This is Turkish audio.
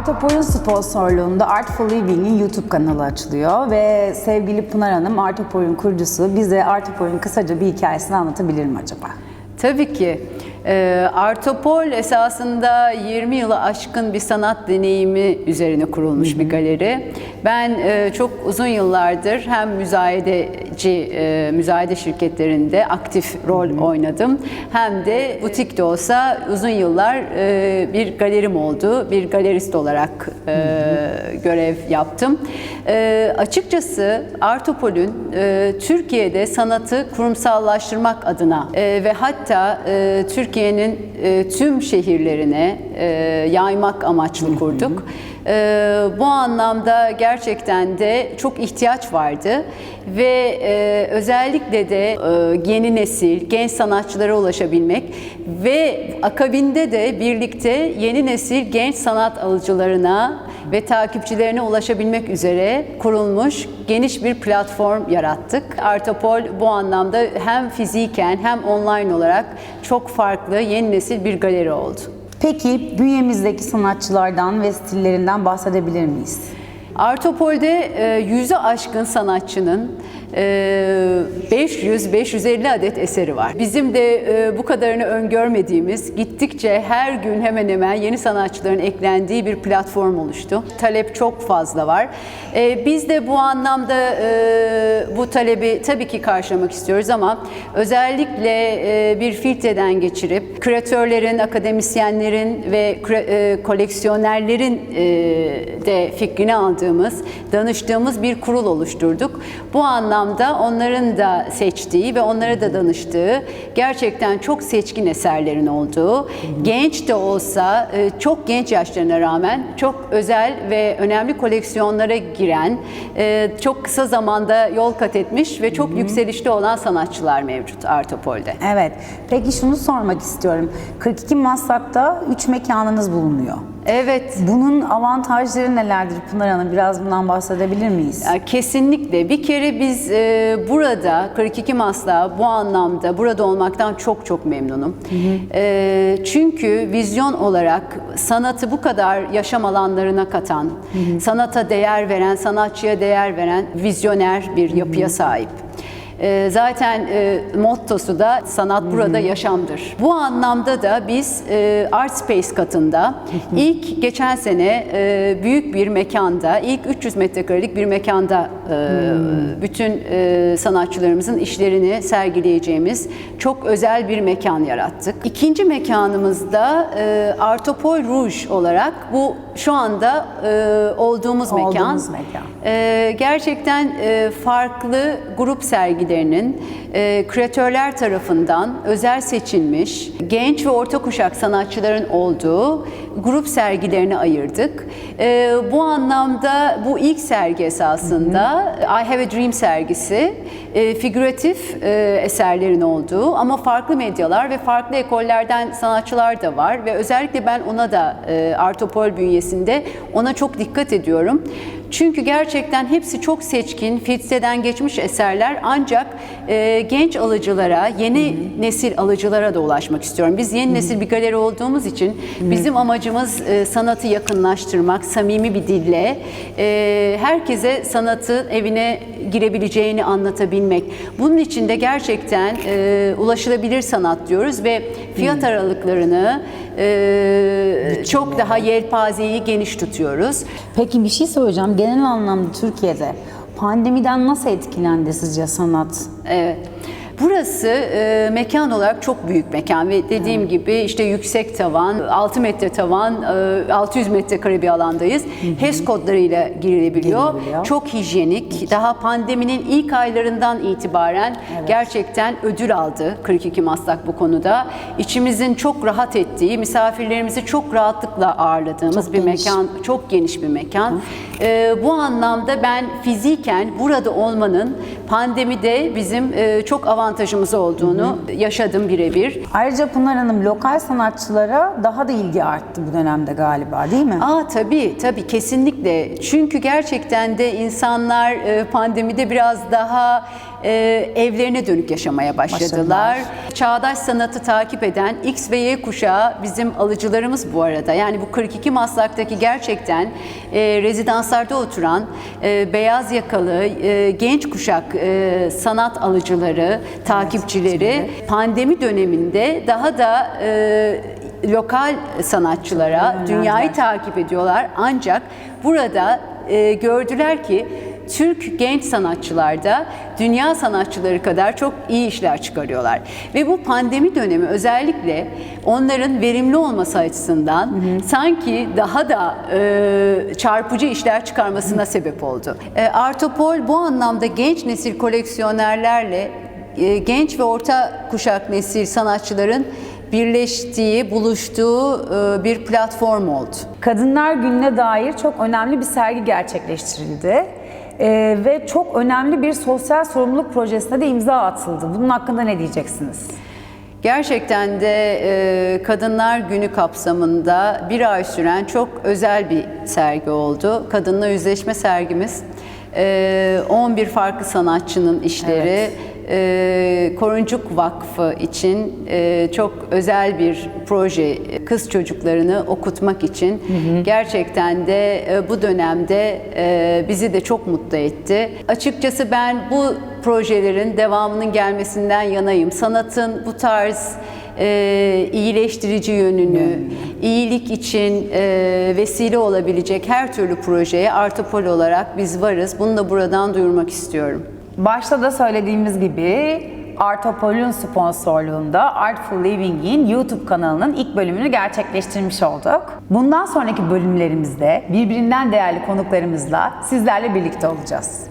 Artopol'un sponsorluğunda Artful Living'in YouTube kanalı açılıyor ve sevgili Pınar Hanım Artopol'un kurucusu bize Artopol'un kısaca bir hikayesini anlatabilir mi acaba? Tabii ki. Ee, Artopol esasında 20 yılı aşkın bir sanat deneyimi üzerine kurulmuş bir galeri. Ben e, çok uzun yıllardır hem müzayedeci, e, müzayede şirketlerinde aktif rol oynadım. Hem de butik de olsa uzun yıllar e, bir galerim oldu. Bir galerist olarak e, görev yaptım. E, açıkçası Artopol'ün e, Türkiye'de sanatı kurumsallaştırmak adına e, ve hatta e, Türkiye'nin e, tüm şehirlerine e, yaymak amaçlı kurduk. E, bu anlamda gerçekten de çok ihtiyaç vardı ve e, özellikle de e, yeni nesil, genç sanatçılara ulaşabilmek ve akabinde de birlikte yeni nesil genç sanat alıcılarına ve takipçilerine ulaşabilmek üzere kurulmuş geniş bir platform yarattık. Artopol bu anlamda hem fiziken hem online olarak çok farklı yeni nesil bir galeri oldu. Peki bünyemizdeki sanatçılardan ve stillerinden bahsedebilir miyiz? Artopol'de e, yüzü aşkın sanatçının 500-550 adet eseri var. Bizim de e, bu kadarını öngörmediğimiz, gittikçe her gün hemen hemen yeni sanatçıların eklendiği bir platform oluştu. Talep çok fazla var. E, Biz de bu anlamda e, bu talebi tabii ki karşılamak istiyoruz ama özellikle e, bir filtreden geçirip küratörlerin, akademisyenlerin ve koleksiyonerlerin de fikrini aldığımız, danıştığımız bir kurul oluşturduk. Bu anlamda onların da seçtiği ve onlara da danıştığı gerçekten çok seçkin eserlerin olduğu, genç de olsa e, çok genç yaşlarına rağmen çok özel ve önemli koleksiyonlara giren, e, çok kısa zamanda yol kat etmiş ve çok yükselişte olan sanatçılar mevcut Artopol'de. Evet. Peki şunu sormak istiyorum. 42 Maslak'ta 3 mekanınız bulunuyor. Evet, Bunun avantajları nelerdir Pınar Hanım? Biraz bundan bahsedebilir miyiz? Ya Kesinlikle. Bir kere biz e, burada 42 Masla bu anlamda burada olmaktan çok çok memnunum. E, çünkü vizyon olarak sanatı bu kadar yaşam alanlarına katan, sanata değer veren, sanatçıya değer veren vizyoner bir yapıya sahip. E, Zaten e, mottosu da sanat burada yaşamdır. Bu anlamda da biz e, Art Space katında ilk geçen sene e, büyük bir mekanda, ilk 300 metrekarelik bir mekanda e, bütün e, sanatçılarımızın işlerini sergileyeceğimiz çok özel bir mekan yarattık. İkinci mekanımızda e, Artopol Rouge olarak bu şu anda e, olduğumuz mekan. Olduğumuz mekan. Ee, gerçekten e, farklı grup sergilerinin e, küratörler tarafından özel seçilmiş genç ve orta kuşak sanatçıların olduğu grup sergilerini ayırdık. Ee, bu anlamda bu ilk sergi esasında I Have a Dream sergisi e, figüratif e, eserlerin olduğu ama farklı medyalar ve farklı ekollerden sanatçılar da var ve özellikle ben ona da e, Artopol bünyesinde ona çok dikkat ediyorum. Çünkü gerçekten hepsi çok seçkin, filtreden geçmiş eserler ancak e, genç alıcılara, yeni nesil alıcılara da ulaşmak istiyorum. Biz yeni nesil bir galeri olduğumuz için bizim amacımız e, sanatı yakınlaştırmak, samimi bir dille e, herkese sanatı evine girebileceğini anlatabilmek. Bunun için de gerçekten e, ulaşılabilir sanat diyoruz ve fiyat aralıklarını e, çok daha yelpazeyi geniş tutuyoruz. Peki bir şey söyleyeceğim. Genel anlamda Türkiye'de pandemiden nasıl etkilendi sizce sanat? Evet. Burası e, mekan olarak çok büyük mekan ve dediğim gibi işte yüksek tavan, 6 metre tavan, e, 600 metrekare bir alandayız. HES kodlarıyla girilebiliyor. Girilebiliyor. Çok hijyenik. Daha pandeminin ilk aylarından itibaren gerçekten ödül aldı 42 Maslak bu konuda. İçimizin çok rahat ettiği, misafirlerimizi çok rahatlıkla ağırladığımız Çok bir geniş. mekan, çok geniş bir mekan. E, bu anlamda ben fiziken burada olmanın pandemide bizim e, çok avantajımız olduğunu yaşadım birebir. Ayrıca Pınar Hanım lokal sanatçılara daha da ilgi arttı bu dönemde galiba değil mi? Aa tabii tabii kesinlikle. Çünkü gerçekten de insanlar e, pandemide biraz daha e, evlerine dönük yaşamaya başladılar. Başladılar. Çağdaş sanatı takip eden X ve Y kuşağı bizim alıcılarımız bu arada. Yani bu 42 Maslak'taki gerçekten e, rezidanslarda oturan e, beyaz yakalı e, genç kuşak e, sanat alıcıları, takipçileri pandemi döneminde daha da e, lokal sanatçılara dünyayı takip ediyorlar. Ancak burada e, gördüler ki Türk genç sanatçılar da dünya sanatçıları kadar çok iyi işler çıkarıyorlar. Ve bu pandemi dönemi özellikle onların verimli olması açısından sanki daha da e, çarpıcı işler çıkarmasına sebep oldu. E, Artopol bu anlamda genç nesil koleksiyonerlerle e, genç ve orta kuşak nesil sanatçıların birleştiği, buluştuğu e, bir platform oldu. Kadınlar Günü'ne dair çok önemli bir sergi gerçekleştirildi. Ee, ve çok önemli bir sosyal sorumluluk projesine de imza atıldı. Bunun hakkında ne diyeceksiniz? Gerçekten de e, Kadınlar Günü kapsamında bir ay süren çok özel bir sergi oldu. Kadınla Yüzleşme sergimiz. E, 11 farklı sanatçının işleri. E, Koruncuk Vakfı için e, çok özel bir proje kız çocuklarını okutmak için gerçekten de e, bu dönemde e, bizi de çok mutlu etti. Açıkçası ben bu projelerin devamının gelmesinden yanayım. Sanatın bu tarz e, iyileştirici yönünü, iyilik için e, vesile olabilecek her türlü projeye Artopol olarak biz varız. Bunu da buradan duyurmak istiyorum. Başta da söylediğimiz gibi Artopol'ün sponsorluğunda Artful Living'in YouTube kanalının ilk bölümünü gerçekleştirmiş olduk. Bundan sonraki bölümlerimizde birbirinden değerli konuklarımızla sizlerle birlikte olacağız.